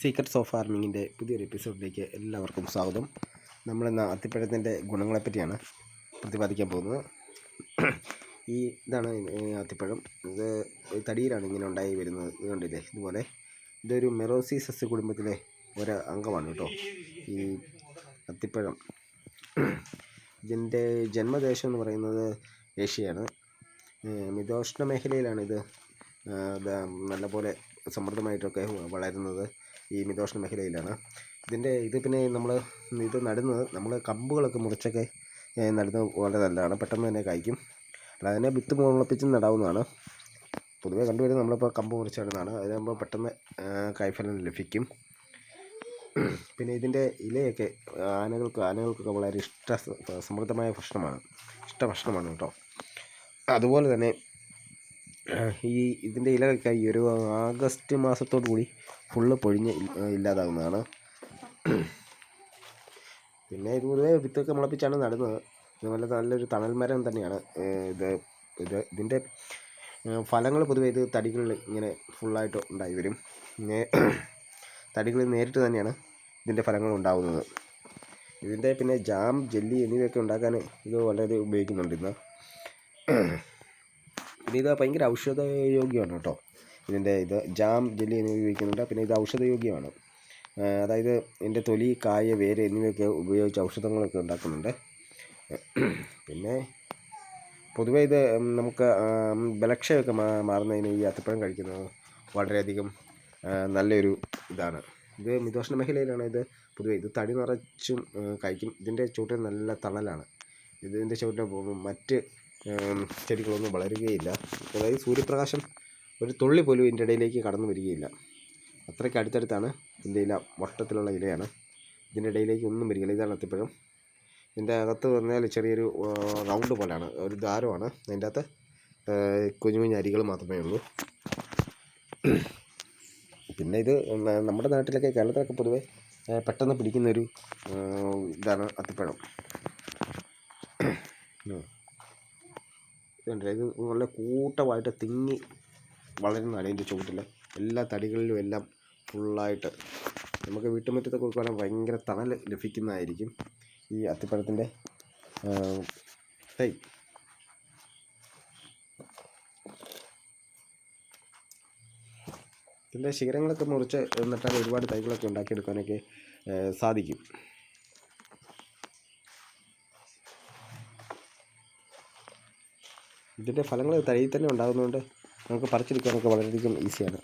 Secrets of ഫാർമിങ്ങിന്റെ പുതിയൊരു എപ്പിസോഡിലേക്ക് എല്ലാവർക്കും സ്വാഗതം. നമ്മളിന്ന് അത്തിപ്പഴത്തിന്റെ ഗുണങ്ങളെപ്പറ്റിയാണ് പ്രതിപാദിക്കാൻ പോകുന്നത്. ഈ ഇതാണ് അത്തിപ്പഴം. ഇത് തടിയിലാണ് ഇങ്ങനെ ഉണ്ടായി വരുന്നത്. ഇതുകൊണ്ടില്ലേ ഇതുപോലെ ഇതൊരു മെറോസി സസ്യ കുടുംബത്തിലെ ഒരു അംഗമാണ് കേട്ടോ. ഈ അത്തിപ്പഴം. ഇതിന്റെ ജന്മദേശം എന്ന് പറയുന്നത് ഏഷ്യയാണ്. മിതോഷ്ണ മേഖലയിലാണ് ഇത് നല്ലപോലെ സമൃദ്ധമായിട്ടൊക്കെ വളരുന്നത്. ഈ മിതോഷ്ണ മേഖലയിലാണ്. ഇതിന്റെ ഇത് പിന്നെ നമ്മൾ ഇത് നടുന്നത് നമ്മൾ കമ്പുകളൊക്കെ മുറിച്ചൊക്കെ നടുന്നത് വളരെ നല്ലതാണ്. പെട്ടെന്ന് തന്നെ കായ്ക്കും. അല്ലാതെ തന്നെ വിത്ത് മുളപ്പിച്ച് നടാവുന്നതാണ്. പൊതുവെ കണ്ടുവരുന്നത് നമ്മളിപ്പോൾ കമ്പ് മുറിച്ച് നടുന്നതാണ് അതിനാകുമ്പോൾ പെട്ടെന്ന് കായ്ഫലം ലഭിക്കും. പിന്നെ ഇതിന്റെ ഇലയൊക്കെ ആനകൾക്ക് ആനകൾക്കൊക്കെ വളരെ ഇഷ്ട സമൃദ്ധമായ ഭക്ഷണമാണ്. ഇഷ്ട ഭക്ഷണമാണ് കേട്ടോ. അതുപോലെ തന്നെ ഈ ഇതിന്റെ ഇലയൊക്കെ ഈ ഒരു ആഗസ്റ്റ് മാസത്തോടു കൂടി ഫുള്ള് പൊഴിഞ്ഞ് ഇല്ലാതാകുന്നതാണ് പിന്നെ ഇത് പൊതുവേ വിത്തൊക്കെ മുളപ്പിച്ചാണ് നടുന്നത്. ഇതുപോലെ നല്ല നല്ലൊരു തണൽ മരം തന്നെയാണ്. ഇത് ഇത് ഇതിന്റെ ഫലങ്ങൾ പൊതുവേ ഇത് തടികളിൽ ഇങ്ങനെ ഫുള്ളായിട്ട് ഉണ്ടായി വരും. പിന്നെ തടികളിൽ നേരിട്ട് തന്നെയാണ് ഇതിന്റെ ഫലങ്ങൾ ഉണ്ടാകുന്നത് ഇതിന്റെ പിന്നെ ജാം ജെല്ലി എന്നിവയൊക്കെ ഉണ്ടാക്കാൻ ഇത് വളരെ ഉപയോഗിക്കുന്നുണ്ട് ഇന്ന്. പിന്നെ ഇത് ഭയങ്കര ഔഷധയോഗ്യമാണ് കേട്ടോ. ഇതിന്റെ ഇത് ജാം ജെല്ലി എന്നിവ ഉപയോഗിക്കുന്നുണ്ട്. പിന്നെ ഇത് ഔഷധയോഗ്യമാണ്. അതായത് ഇതിന്റെ തൊലി കായ വേര് എന്നിവയൊക്കെ ഉപയോഗിച്ച് ഔഷധങ്ങളൊക്കെ ഉണ്ടാക്കുന്നുണ്ട്. പിന്നെ പൊതുവേ ഇത് നമുക്ക് ബലക്ഷയമൊക്കെ മാറുന്നതിന് ഈ അത്തപ്പഴം കഴിക്കുന്നത് വളരെയധികം നല്ലൊരു ഇതാണ്. ഇത് മിതോഷ്ണ മേഖലയിലാണ് ഇത് പൊതുവേ ഇത് തടി നിറച്ചും കഴിക്കും. ഇതിന്റെ ചുവട്ടിൽ നല്ല തണലാണ്. ഇതിന്റെ ചുവട്ടിൽ മറ്റ് ചെടികളൊന്നും വളരുകയില്ല. അതായത് സൂര്യപ്രകാശം ഒരു തുള്ളി പോലും ഇതിന്റെ ഇടയിലേക്ക് കടന്നു വരികയില്ല. അത്രയ്ക്ക് അടുത്തടുത്താണ് ഇതിന്റെ ഇല വട്ടത്തിലുള്ള ഇലയാണ്. ഇതിന്റെ ഇടയിലേക്ക് ഒന്നും വരികയില്ല. ഇതാണ് അത്തിപ്പഴം. ഇതിന്റെ അകത്ത് പറഞ്ഞാൽ ചെറിയൊരു റൗണ്ട് പോലെയാണ്. ഒരു ദ്വാരമാണ്. അതിന്റെ അകത്ത് കുഞ്ഞു കുഞ്ഞു അരികൾ മാത്രമേ ഉള്ളൂ. പിന്നെ ഇത് നമ്മുടെ നാട്ടിലൊക്കെ കേരളത്തിലൊക്കെ പൊതുവേ പെട്ടെന്ന് പിടിക്കുന്നൊരു ഇതാണ് അത്തിപ്പഴം. ഇതുണ്ടല്ലോ ഇത് നല്ല കൂട്ടമായിട്ട് തിങ്ങി വളരുന്നതാണ് ഇതിന്റെ ചുവട്ടിൽ എല്ലാ തടികളിലും എല്ലാം ഫുള്ളായിട്ട് നമുക്ക് വീട്ടുമുറ്റത്തൊക്കെ വെക്കുവാണെങ്കിൽ ഭയങ്കര തണൽ ലഭിക്കുന്നതായിരിക്കും ഈ അത്തിപ്പഴത്തിന്റെ തൈ. ഇതിന്റെ ശിഖരങ്ങളൊക്കെ മുറിച്ച് നട്ടാൽ ഒരുപാട് തൈകളൊക്കെ ഉണ്ടാക്കിയെടുക്കാനൊക്കെ സാധിക്കും. ഇതിന്റെ ഫലങ്ങൾ തൈയിൽ തന്നെ ഉണ്ടാകുന്നതുകൊണ്ട് നമുക്ക് പറിച്ചെടുക്കാനൊക്കെ വളരെയധികം ഈസിയാണ്.